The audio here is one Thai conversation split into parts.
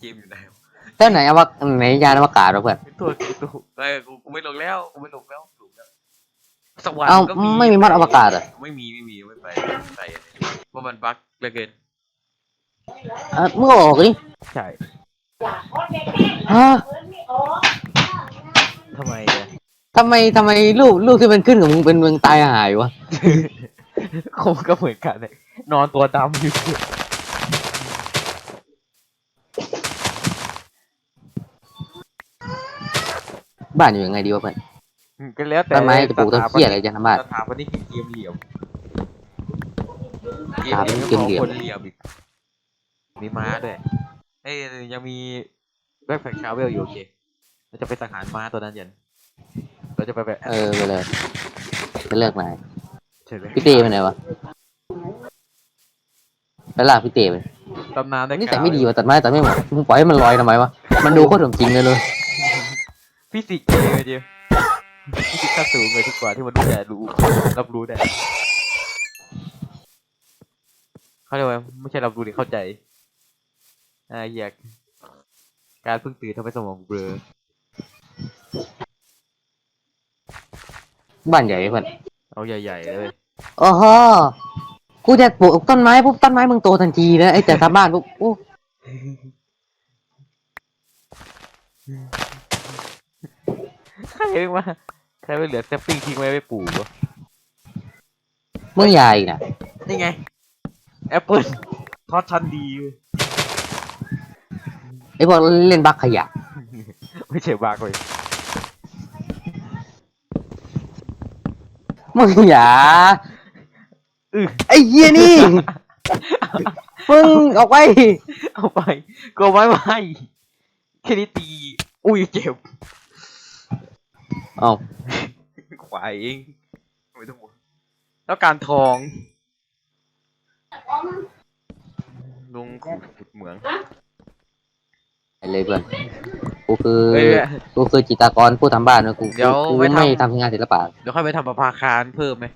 เกมอยู่ไหนวะแต่ไหนอวกไหนยานอวกาศวะเพื่อนตัวกูตัวไอ้กูกูไม่ลงแล้วกูไม่ลงแล้วลงแล้วสวรรค์เอ้าก็ไม่มีมอดอวกาศเหรอะไม่มีไม่มีไม่ไปไม่ไปเพราะมันบั๊กเหลือเกินเออมึงเอาออกดิใช่ฮะทำไมอะทำไมทำไมรูปรูปที่มันขึ้นของมึงเป็นเมืองตายหายวะ คงก็เหมือนกันเลยนอนตัวดำอยู่ บ้านอยู่ยังไงดีวะเพื่อนก็แล้วแต่ต้นไม้จะปลูกต้นเขี้ยอะไรจะทำบ้าน สถาปนิกคือเกมเหลี่ยมสถาปนิกเกมเหลี่ยม คนเหลี่ยมอีกมีม้าด้วยเอ้ยยังมีแบ็คแพคชาเวลอยู่โอเคเราจะไปสังหารม้าตัวนั้นยันเราจะไปแบบเออไปเลยไปเลิกไหนใช่ไหมพี่เต้ไปไหนวะไปลากพี่เต้ไปตำนานได้นี่แต่ไม่ดีวะตัดไม้ตัดไม่หมดมึงปล่อยให้มันลอยทำไมวะมันดูโคตรสมจริงเลยเลย ฟิสิกส์เองเดียวฟิสิกส์ขั้นสูงเลยทุกกว่าที่มันรู้แต่รู้รับรู้ได้เขาเรียกว่าไม่ใช่รับรู้ดิเข้าใจอ่าอยากการเพิ่งตื่นทำให้สมองเบลอบ้านใหญ่เพื่อนเอาใหญ่ๆเลยโอ้โหกูจะปลูกต้นไม้ปุ๊บต้นไม้มึงโตทันทีนะไอ้แต่ทำบ้านปุ๊บโอ้ ใครเรียกว่าใครไปเหลือแซปปิ้งทิ้งไว้ไปปลูกวะมึงใหญ่นะนี่ไงแอปเปิลทอดทันดีเว้ยไอ้พวกเล่นบักขยะไม่ใช่บากเลยมึงอย่าอื้อไอ้เหี้ยนี่มึงออกไปเอาไปก็ไว้ไว้แค่นี้ตีอุ้ยเจ็บ เอ้าขวายเองไม่ต้องห่วงแล้วการทอง ลุงขุดเหมือง ไปเลยเพื่อนกูคือเอ้ยกูคือจิตรกรผู้ทำบ้านนะกูเดี๋ยวกูไว้ทำ ไม่ทำงานศิลปะ เดี๋ยวค่อยไปทำประภาคารเพิ่มไหม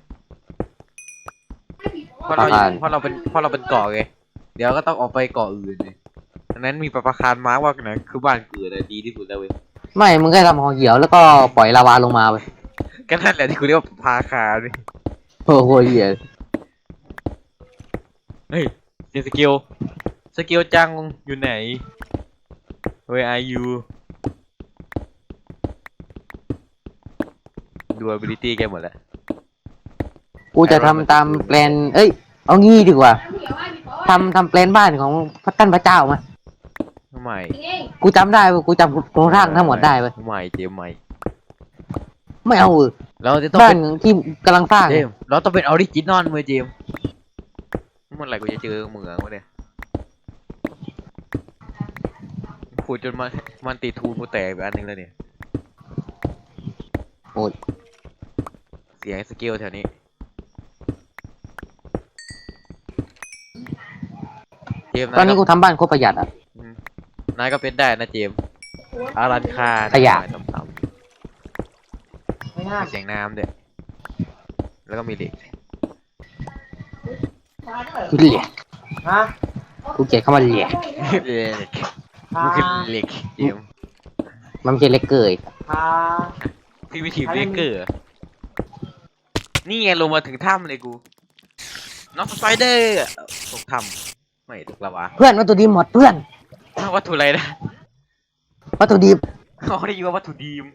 เพราะเราประภาคาร เพราะเราเป็นเพราะเราเป็นเกาะไงเดี๋ยวก็ต้องออกไปเกาะอื่นเลยดังนั้นมีประภาคารมาร์กว่าไหนคือบ้านเกิดอะดีที่สุดแล้วเว้ย ไม่มึงแค่ทำหอเหี่ยวแล้วก็ปล่อยลาวาลงมาไปก็นั่นแหละที่คุณเรียกว่าประภาคารเว้ยโอ้โหเหี้ยเฮ้ยเจอสกิลสกิลจังอยู่ไหน Where are you ดู ability แกหมดแล้วกูจะทำตามแปลน เอ้ย เอางี้ดีกว่าทำทำแปลนบ้านของพระท่านพระเจ้ามา ทำไมกูจำได้เว้ยกูจำโครงสร้างทั้งหมดได้เว้ยทำไมเจมส์ใหม่ ไม่เอาเว้ยเราจะต้องบ้าเป็นนที่กำลังสร้าง เจมส์เราต้องเป็นออริจินอลเมื่อเจมส์เมื่อไหร่กูจะเจอเหมืองวะเนี่ยพูดจนมันมันติดทูกูแตกไปอันหนึงแล้วเนี่ยโอ้ย เสียงสกิลแถวนี้ เจมส์ตอนนี้ายกูทำบ้านโคตรประหยัดอะ นายก็เป็นได้นะเจมส์อารันคาขยะ ต่ำๆมีเสียงน้ำด้วยแล้วก็มีเหล็กกูเหลี่ยกูเกลียดคำว่าเหลี่ยเหล็กมันคือเหล็กเจมส์มันไม่ใช่เล็กเกยพี่วิธีเบเกอร์นี่ไงลงมาถึงถ้ำเลยกู น้องสไปเดอร์ตกถ้ำไม่ตกละวะเพื่อนวัตถุดิบหมดเพื่อน อ้าววัตถุอะไรนะวัตถุดิบเขาได้ยินว่าวัตถุดีม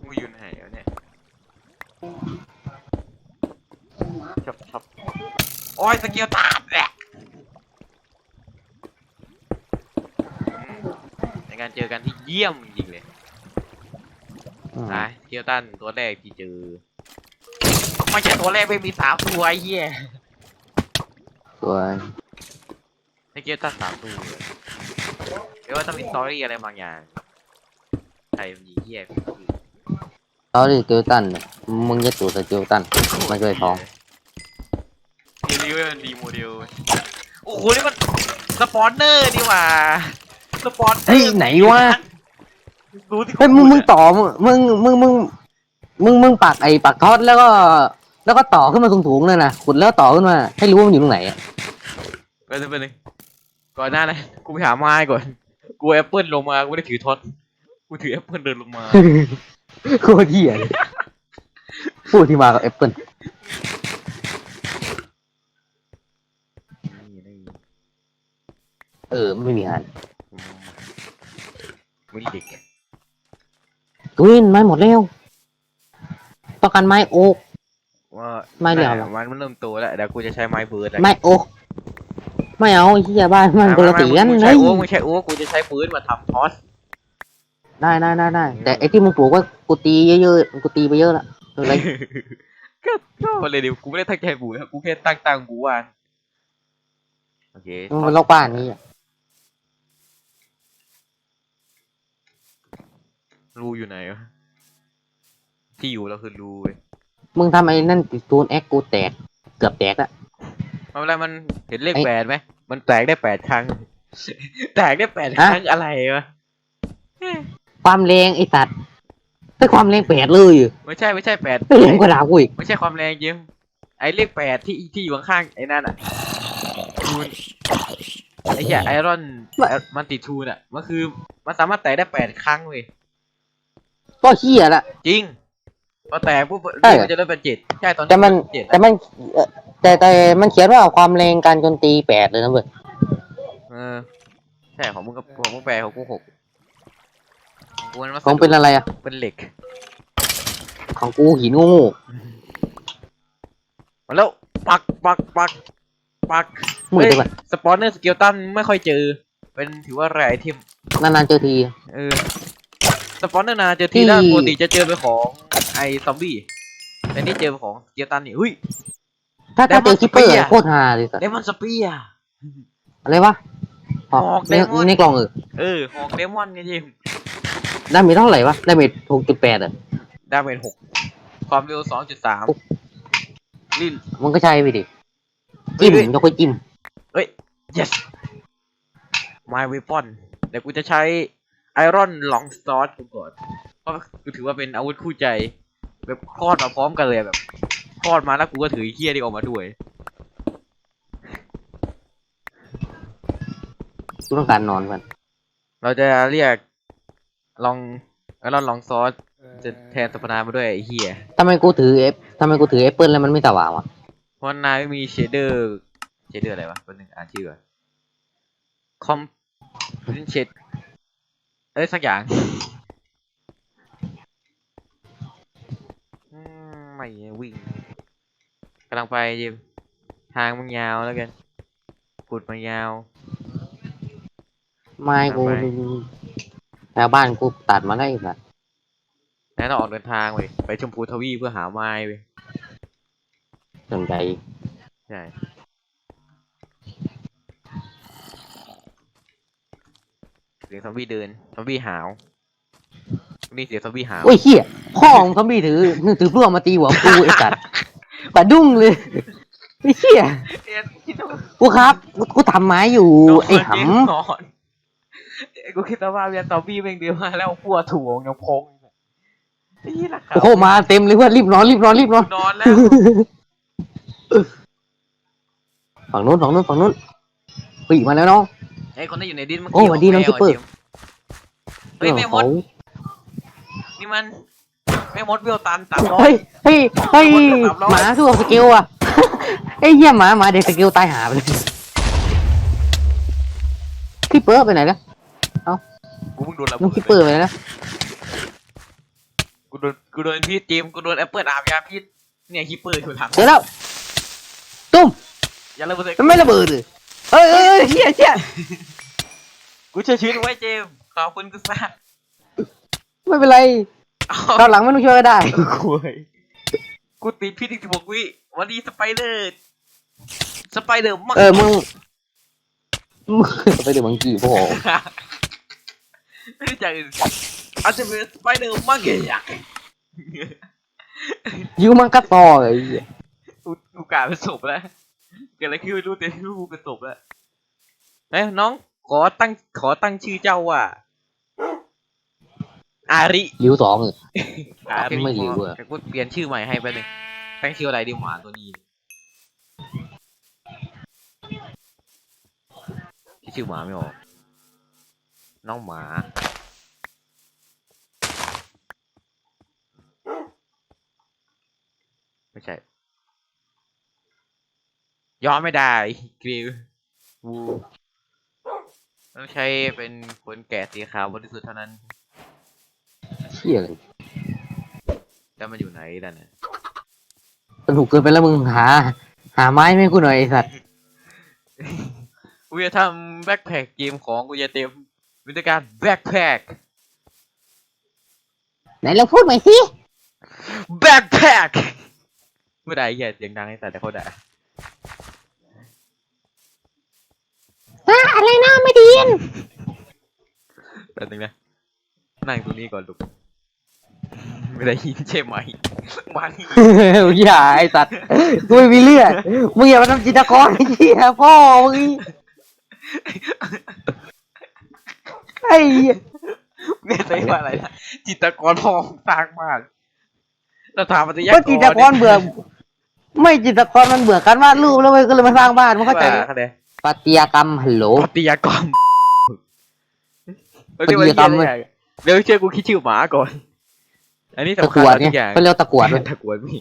กูอยู่ไหนวะเนี่ยชับชับโอ้ยสกิลตาดแหละอืมในการเจอกันที่เยี่ยมจริงๆเลยอืมนะเกียวตันตัวแรกที่เจอไม่ใช่ตัวแรกไม่มีสามตัวไอ้เหี้ย สวยให้เกียวตันสามตัวเดี๋ยวว่าต้องมีสตอรี่อะไรบางอย่างใครมันยิงเหี้ยตอนนี้เกลตันเนี่ยมึงจะตัวสเกลตันมาช่วยท้องดีรีเวลดีโมเดลโอ้โหนี่มันสปอนเนอร์นี่หว่าสปอนเนอร์เฮ้ยไหนวะรู้ที่เฮ้ยมึงมึงต่อมึงมึงมึงมึงมึงปักไอ้ปักทอดแล้วก็ แล้วก็ต่อขึ้นมาสูงๆเลยนะขุดแล้วต่อขึ้นมา ให้รู้ว่ามันอยู่ตรงไหนอะนึงไปหนึ่งก่อนหน้านะกูไปหาไม้ก่อน กูแอปเปิลลงมา กูไม่ได้ถือท็อต กูถือแอปเปิลเดินลงมา โคตรเหี้ยเลยพูดที่มากับแอปเปิลนี่นี่เออไม่มีงานไม่เด็ก กวินไม้หมดแล้วต้องการไม้โอ๊ก ว่าไม่เหลือหรอ มันมันเริ่มโตแล้วเดี๋ยวกูจะใช้ไม้เบิร์ดอะไม้โอ๊กไม่เอาไอ้เหี้ยบ้านมันคนละสีกันไม่เลใช่ยโอ้ไม่ใช่โอ้กูจะใช้ปืนมาทำทอสได้ได้ได้ได้แต่ไอ้ที่มึงปลูกว่ากูตีเยอะๆกูตีไปเยอะละอะไรก็ก็เลยเดี๋ยวกูไม่ได้ตั้งใจปลูกนะกูแค่ตั้งตังกูวางโอเคมันเป็นโรคบ้านนี้อะรูอยู่ไหนวะที่อยู่เราคือรูเว้ย มึงทำไอ้นั่นติดตูนแอคกูแตก เกือบแตกละทำอะไรมันเห็นเลขไอ้แปดไหมมันแตกได้แปดครั้ง แตกได้แปดคฮะรั้งอะไรวะความแรงไอ้สัตว์ได้ความแรงแปดเลยไม่ใช่ไม่ใช่แปดไม่แรงกว่าดาวกูอีกไม่ใช่ความแรงยิมไอ้เลขแปดที่ที่อยู่ข้างๆไอ้นั่นอะทูนไอ้เหี้ยไอรอนมันติดทูนอะมันคือมันสามารถแตกได้แปดครั้งเว้ยก็เหี้ยละจริง พอแตกปุ๊บใช่เหรอมันจะลดเป็นเจ็ดใช่ตอนนี้แต่มันเจ็ดแต่มันเอ่อแต่แต่มันเขียนว่าความแรงการโจมตีแปดเลยนะเว้ยเออใช่ของมึงกับของมึงแปดของกูหกของกูมันวัสของดุเป็นอะไรอะเป็นเหล็ก ของกูหินงูมาแล้วปักปักปักปักๆมือเดียวกันสปอนเนอร์สเกลตันไม่ค่อยเจอ เป็นถือว่าแรไอเทมนานๆเจอที เออ สปอนเนอร์นาเจอที่ทีแล้วปกติจะเจอเป็นของ ไอซอมบี้แต่นี่เจอเป็นของสเกลตันนี่เฮ้ย ถ้าถ้าเจอ Demon คิปเปอร์ Spear โคตรฮาเลยสัตว์เดมอนสเปีย อะไรวะอ๋อหอก ใน Demon ในกล่องเออเออหอกเดมอนไงจิมดาเมจเท่าไหร่วะดาเมจหกจุดแปดอะ ดาเมจหกความเร็วสองจุดสามลิ้นมันก็ใช่ไปดิเฮ้ยจิ้มเฮ้ย ยกไปจิ้ม yes my weapon เดี๋ยวกูจะใช้ไอรอนลองสตอร์กูก่อน เพราะกูถือว่าเป็นอาวุธคู่ใจ แบบคลอดมาพร้อมกันเลยแบบคลอดมาแล้วกูก็ถือไอ้เฮียนี่ออกมาด้วยกูต้องการนอนกันเราจะเรียกลองไอรอนลองซอสจะแทนสรรพนามมาด้วยไอ้เฮียทำไมกูถือเอฟทำไมกูถือแอปเปิลแล้วมันไม่สว่างวะเพราะนายไม่มีเชเดอร์เชเดอร์อะไรวะแป๊บนึงอ่านชื่อก่อนคอมเชดเอ้ยสักอย่าง วิ่งกำลังไปยิมทางมันยาวแล้วกันกุดมันยาว ไม่กูทำไมแถวบ้านกูตัดมาได้สัตว์แล้วต้องออกเดินทางไปไปชมพูทวีปเพื่อหาไม้ไปสนใจใช่เสียงซอมบี้เดินซอมบี้หาว นี่เสียงซอมบี้หาว โอ้ยเหี้ย พ่อของซอมบี้ถือถือพลั่วมาตีหัวกูไอ้สัตว์ปะดุ้งเลยไอ้เหี้ยกูครับกูกูทำไม้อยู่ไอ้หนอนกูคิดว่าเวียนซอมบี้เม่งเดียวมาแล้วพัวถ่วงยังพงนี่นะคำรับโอ้โหมาเต็มเลยเพื่อนรีบนอนรีบนอนรีบนอนนอนแล้วฝั่งนู้นฝั่งนู้นฝั่งนู้นปีมาแล้วน้อง ไอ้คนที่อยู่ในดินเมื่อโอ้กี้สวัสดีน้องขซุปเปอร์แมวะเฮ้ยแม่มดโอ้โหนี่มัน แม่มดเวลตันสามร้อย เฮ้ยเฮ้ยเฮ้ยสามร้อยหมาสู้กับสกิลอะ ไอ้เหี้ยหมาหมาเด็กสกิลตายหาไปเลยพี่เปิร์ไปไหนแล้วกูเพิ่งโดนระน้องเบิพี่ดเปิร์ไปไหนแล้วกูโดนกูโดนพิษเจมส์กูโดนแอปเปิลอาบยาพิษเนี่ยฮิปเปอร์อยู่หลังเจอแล้วตุ้มอย่าระเบิดเลยมันไม่ระเบิดเลยเฮ้ยเฮ้ยเฮ้ยเหี้ยเหี้ยกูเชื่อชีวิตไว้เจมส์ขอบคุณกูซะไม่เป็นไร เอาคราวหลังไม่ต้องช่วยก็ได้คุยกูติดพิษอีกสิบหกวิวันนี้สไปเดอร์ สไปเดอร์มักเออมึงมึงไปเดี๋ยวมังกี้พ่อไม่ได้จากอื่นอาจจะเป็นสไปเดอร์มักอยากยูมังกัดต่อไอ้เหี้ยกูกูกลายเป็นศพแล้วเกิดอะไรขึ้นไม่รู้แต่ที่รู้กูเป็นศพแล้วเอ้ยน้องขอตั้งขอตั้งชื่อเจ้าว่า อาริริ้วสองเอออาริไม่ริ้วอะ แต่กูเปลี่ยนชื่อใหม่ให้ไปเลยตั้งชื่ออะไรดีหมาตัวนี้ชื่อหมาไม่ออก น้องหมา ไม่ใช่ยอมไม่ได้กริววูต้องใช้เป็นขนแกะสีขาวบริสุทธิ์เท่านั้น เชี่ยเลยแล้วมันอยู่ไหนล่ะเนี่ยสนุกเกินไปแล้วมึงหา หาไม้ให้กูหน่อยไอ้สัตว์กูจะทำแบ็คแพคเกมของกูจะเต็มวิธีการแบ็คแพคไหนเราพูดใหม่สิแบ็คแพคไม่ได้แย่เสียงดังให้แต่แต่เขาด่าฮะอะไรนะไม่ดีนแป๊บนึงนะนั่งตรงนี้ก่อนลูก ไม่ได้ยินใช่ไหมมานี่อย่าไอ้สัตว์กูไม่มีเลือดมึงอย่ามาทำจิตรกรไอ้เหี้ยพ่อมึงอีไอ้เหี้ยไม่ใช่ว่าอะไรนะจิตรกรพองสร้างมากสถาปัตยกรก็จิตรกรเบื่อไม่จิตรกรมันเบื่อการวาดรูปแล้วเว้ยก็เลยมาสร้างบ้านมึงเข้าใจไหมว่าคะแนนปฏิยากรรมฮัลโหลปฏิยากรรมปฏิยากรรมเว้ยเดี๋ยวเชื่อกูคิดชื่อหมาก่อน อันนี้ตะสำกคัญรวดกว่าไงทุกอย่างเขาเรียกว่าตะกรวดเว้ยตะกรวดมี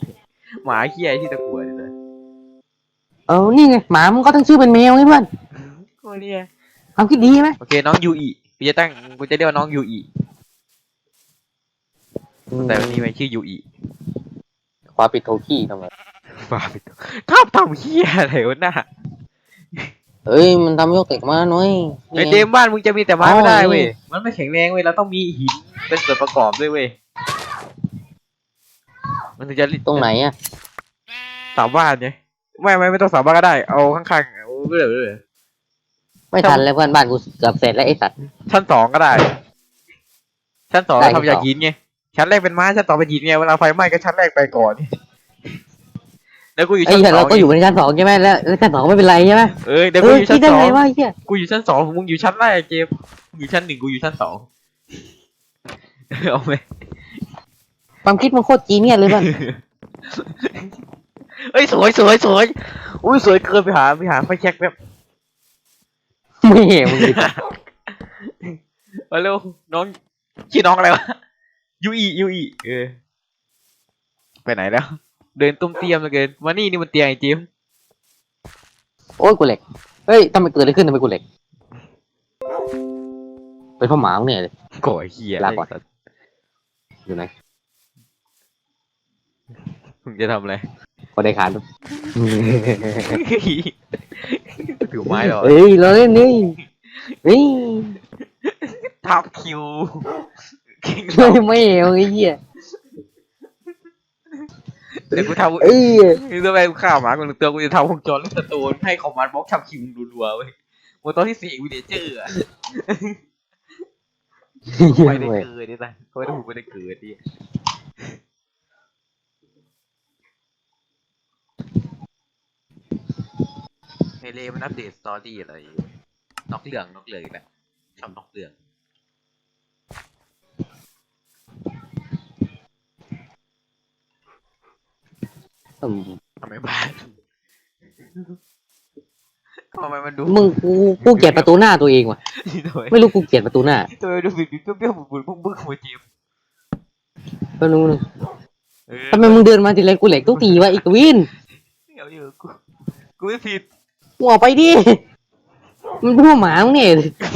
หมาเขี้ยที่ตะกรวดเนี่ยนะเออนี่ไงหมามึงก็ตั้งชื่อเป็นแมวไงเพื่อนโอ้เนี่ยความคิดดีไหมโอเคน้องยูอีกูจะตั้งกูจะเรียกว่าน้องยูอีแต่วันนี้มันชื่อยูอีความปิดโทขี้ทำไมบ้าไปตัวทำทำเขี้ยอะไรวะน่ะเอ้ยมันทำยกเต็กมาหน่อยในเกมบ้านมึงจะมีแต่ไม้อ๋อไม่ได้เว้ยนี่มันไม่แข็งแรงเว้ยเราต้องมีหินเป็นส่วนประกอบด้วยเว้ย มันถึงจะตรงไหนอะเสาบ้านไงไม่ไม่ไม่ต้องเสาบ้านก็ได้ เอาข้างๆเอาเรื่อยไม่ทันแล้วเพื่อนบ้านกูเกือบเสร็จแล้วไอ้สัตว์ๆชั้นสองก็ได้ ชั้นสองได้เราทำจากชั้นสองหินไงชั้นแรกเป็นไม้ชั้นสองเป็นหินไงเวลาไฟไหม้ก็ชั้นแรกไปก่อนแล้วกูอยู่ไอ้ชั้นเหี้ยสอเรางก็อยู่บนชั้นสองใช่ไหมแล้วแล้วชั้นสองก็ไม่เป็นไรใช่ไหมเออเดี๋ยวเอกูออยู่คิชั้ดนได้สอไงงวะไอ้เหี้ยกูอยู่ชั้นสองมึงอยู่ชั้นแรกเกมมึงอยู่ชั้นหนึ่งกูอยู่ชั้นสองเอาไหม ความคิดมันโคตรจีเนียสเลยเพื่อนเฮ้ยสวยสวยสวยอุ้ยสวยเกินไปหาไปหาไฟแช็กแบบไม่เห็นมึงดิมาเร็วน้องชื่อน้องอะไรวะยูอียูอีเออไปไหนแล้ว เดินตุ้มเตียมเหลือเกินมานี่นี่มันเตียงไอ้จิมโอ้ยกูเหล็กเฮ้ยทำไมเกิดอะไรขึ้นทำไมกูเหล็กเป็นเพ่อหมามึงเนี่ยเลยก่อยเหี้ยลาก่อนอยู่ไหน มึงจะทำอะไรก็ได้ขานถือไม้เหรอเฮ้ยเราเล่นนี่เฮ้ยทับคิวเก่งไม่ไม่เห็นไอ้เหี้ยเดี๋ยวกูทำเอ้ยนี่ตัวแม่งข้าวหมากูหนึ่งตัวกูจะทำวงจรลูกสโตนให้คอมมานด์บล็อกทำคิวรัวๆเว้ยโมตอนที่สี่วิดีเจอร์อะไม่ได้เกิดดิจ้ะเขาไม่ได้หูไม่ได้เกิดดิ เฮเลมันอัปเดตสตอรี่อะไรนอกเรื่องนอกเรื่องอีกแล้วทำนอกเรื่องอืมทำไมบ้านทำไมมันดูมึงกูกูเกลียดประตูหน้าตัวเองว่ะ ทำไมไม่รู้กูเกลียดประตูหน้าทำไมดูบิดบิดเบี้ยวๆบุบๆบึ้งๆหัวจีบก็รู้นะเออทำไมมึงเดินมาทีไรกูเหล็กทุกทีวะอีกวิน เดี๋ยวอยู่กู กูไม่ผิดมึงออกไปดิ มันเป็นพวกหมามึงเนี่ย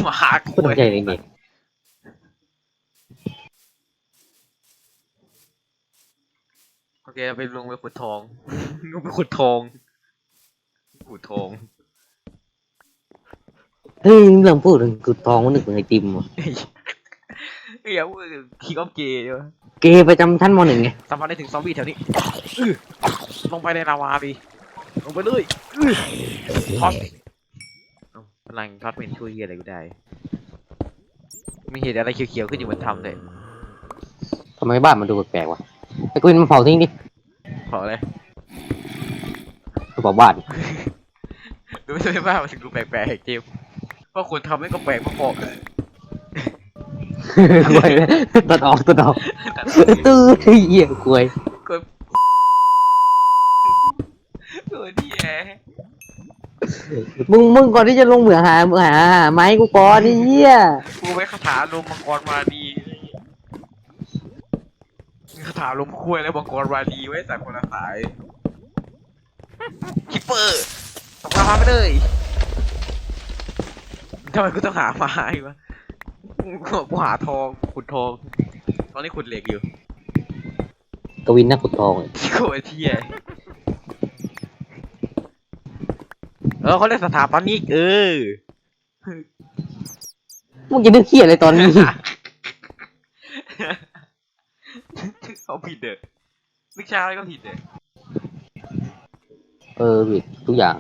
หมากูกูตกใจเลยเนี่ยโอเคไปลงไปขุดทองลงไปขุดทองขุดทองเฮ้ยเรื่องพูดถึงกุดทองมันนึกถึงไอติมว่ะเฮ้ยอย่าพูดคิงออฟเกย์ดีวะเกย์ประจำชั้นมหนึ่งไงสัมผัสได้ถึงซอมบี้แถวนี้อื้อลงไปในลาวาดิ ลงไปเลยอื้อท็อตเอ้าพลังท็อตเป็นช่วยเหี้ยอะไรกูได้ มีเหตุอะไรเขียวๆขึ้นอยู่บนถ้ำเลยทำไมบ้านมันดูแปลกๆวะไอ้กูมันเผาทิ้งดิเผาเลยกูเผาบ้านดูไม่ใช่ว่ามันถึงดูแปลกๆเจมส์เพราะคนทำให้ก็แปลกพอๆตัดออกตัดออกตื้อเหี้ยกลวย ก็ตัวนี่แหละ มึงมึงก่อนที่จะลงเหมืองหาเหมืองหาหาไม้กูก่อนไอ้เหี้ยกูไว้คาถาลมมังกรมาดีคาถาลมคุ้ยแล้วมังกรวาดีไว้ใส่คนละสายคิปเปอร์ตกมาไปเลยทำไมกูต้องหาไม้วะกูกูหาทองขุดทอง ตอนนี้ขุดเหล็กอยู่กวินนักขุดทองเลยโคตรเที่ย เออเขาเรียกสถาปนิกเออมึงจะนึกเหี้ยอะไรตอนนี้ เขาผิดเด้อวิชาอะไรก็ผิดเด้อเออผิดทุกอย่าง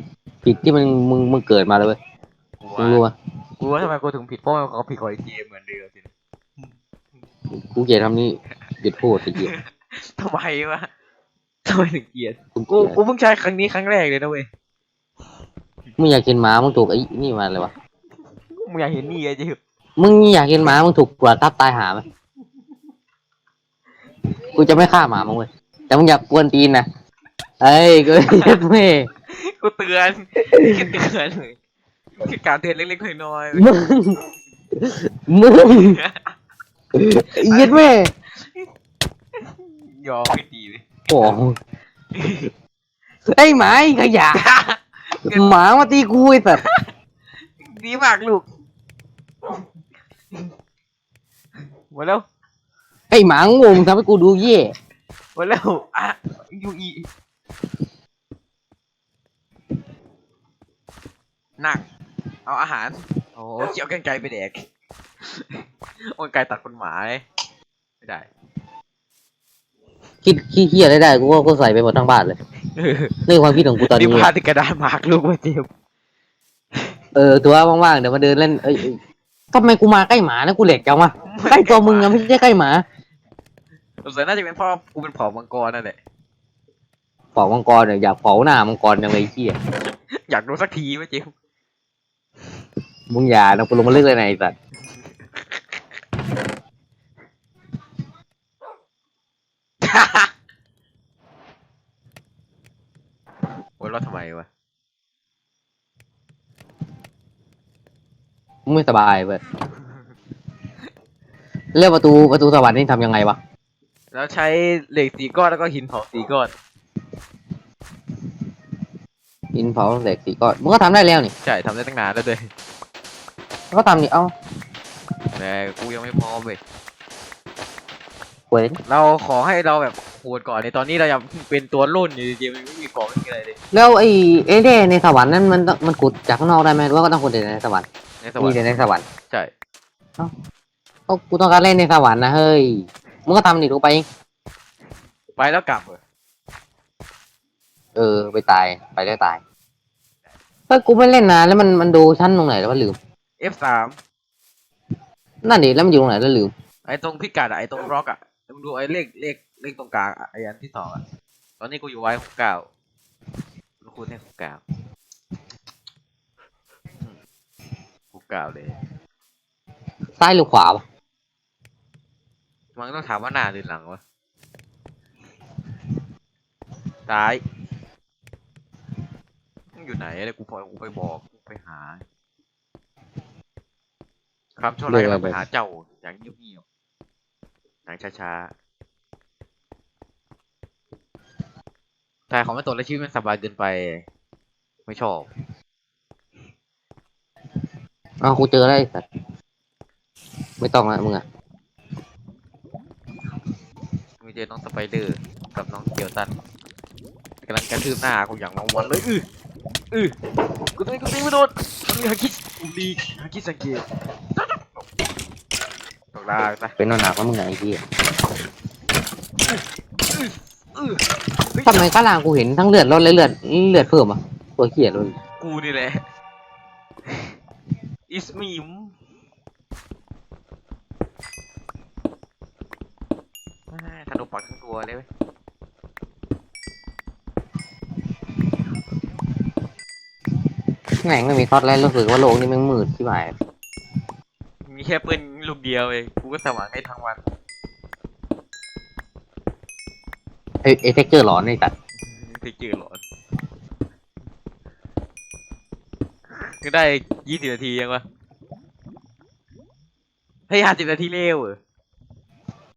ผิดที่มันมึงมึงเกิดมาเลยเว้ยกูมึงรู้ว่าปะกูว่าทำไมกูถึงผิดเพราะว่าเขาผิดกว่าไอ้เจมเหมือนเดิมสิกูเกลียดทำนี่หยุดพูดไอ้เหี้ยทำไมวะทำไมถึงเกลียดกูกูกูเพิ่งใช้ครั้งนี้ครั้งแรกเลยนะเว้ย มึงอยากกินหมามึงถูกไอ้นี่มาเลยวะ มึงอยากเห็นนี่ไอ้เจมมึงอยากกินหมามึงถูกกว่าทับตายหาไหมกูจะไม่ฆ่าหมามึงเว้ย แต่มึงอยากกวนตีนนะเอ้ยกูเย็ดแม่กูเตือนแค่เตือนเลยแค่การเตือนเล็กๆน้อยๆเว้ยมึง มึงเย็ดแม่ยอมไม่ดีเลยโอ้โหไอ้หมาไอ้ขยะ หมามาตีกูไอ้สัตว์ดีมากลูกหมดแล้วไอ้หมางงทำให้กูดูเย่หมดแล้วอะยูอีนั่งเอาอาหาร โอ้เกี่ยวกันไกลไปแดกโอ้ยไกลตัดคนหมายไม่ได้ คิดขี้เหี้ยได้ได้กูก็กูใส่ไปหมดทั้งบ้านเลยนี่ความคิดของกูตอนนี่นี้พาติดกระดานหมากลูกมาเจมเออตัวว่างๆเดี๋ยวมาเดินเล่นเอ้ยเอ้ยทำไมกูมาใกล้หมานะกูเหล็กจังวะใกล้ตัวมึงอะไม่ใช่ใกล้หมาสงสัยน่าจะเป็นเพราะกูเป็นเผ่ามังกรนั่นแหละเผามังกรเนี่ยอยากเผาหน้ามังกรยังไงเหี้ยอยากรู้สักทีว่าเจมมึงอย่านะกูลงมาเลือกเลยนะไอ้สัตว์ โอ้ยรอดทำไมวะ มึงไม่สบายเว้ยเลือกประตูประตูสวรรค์นี่ทำยังไงวะ แล้วใช้เหล็กสีก้อนแล้วก็หินเผาสีก้อน อินเผาเหล็กสีก้อนมึงก็ทำได้แล้วนี่ใช่ทำได้ตั้งนานแล้วด้วยมึงก็ทำนี่เอ้าแต่กูยังไม่พร้อมเว้ย เว้ยเราขอให้เราแบบโหดก่อนในตอนนี้เรายังเป็นตัวรุ่นอยู่จริงๆมันไม่มีของไม่มีอะไรเลยแล้วไอ้เอเดในสวรรค์นั้นมันต้องมันขุดจากข้างนอกได้ไหมหรือว่าก็ต้องขุดแต่ในสวรรค์ในสวรมีรค์แต่ในสวรรค์ใช่ก็กูต้องการเล่นในสวรรค์นะเฮ้ยมึงก็ทำนี่ถูกไปเองไปแล้วกลับเหรอเออไปตายไปได้ตายเฮ้ยกูไม่เล่นนานแล้วมันมันดูชั้นตรงไหนแล้ววะลืม F3 นั่นดิแล้วมันอยู่ตรงไหนแล้วลืมไอ้ตรงพิกัดอะไอ้ตรงบล็อกอะ มึงดูไอ้เลขเลขเลขตรงกลางอะไอ้อันที่สองอะตอนนี้กูอยู่ไว้หกเก้าคูณให้หกเก้าหกเก้าเลยซ้ายหรือขวาวะมันต้องถามว่าหน้าหรือหลังวะซ้ายมึงอยู่ไหนเดี๋ยวกูพอกูไปบอกกูไปหา ครับช่วงแรกเราไปหาเจ้าอย่างเงียบๆอย่างช้าๆแต่ของไม่ตกและชีวิตมันสบายเกินไป ไม่ชอบอ้าวกูเจอแล้วไอ้สัตว์ไม่ต้องละมึงอะมีเจอน้องสไปเดอร์กับน้องเกียวตันกำลังกระทืบหน้ากูอย่างน้องวันเลยอืออือกูตีกูตีไม่โดนมันมีฮาคิกูดีฮาคิสังเกต ตกได้ไปเป็นหนักแล้วมึงอะไอ้เหี้ยอือเฮ้ยทำไมข้างล่างกูเห็นทั้งเลือดลดและเลือดเลือดเพิ่มอะตัวเหี้ยเลยกูนี่แหละอิสมีมธนูปักทั้งตัวเลยเว้ยแม่งไม่มีทอดแล้วรู้สึกว่าโลกนี้แม่งมืดที่หาย มีแค่ปืนลูกเดียวเองกูก็สว่างได้ทั้งวัน ไอ้ไอ้เทคเจอร์หลอนไอ้สัตว์ไปเจอหลอนก็ได้ยี่สิบนาทียังวะเฮ้ยห้าสิบนาทีเร็วเหรอ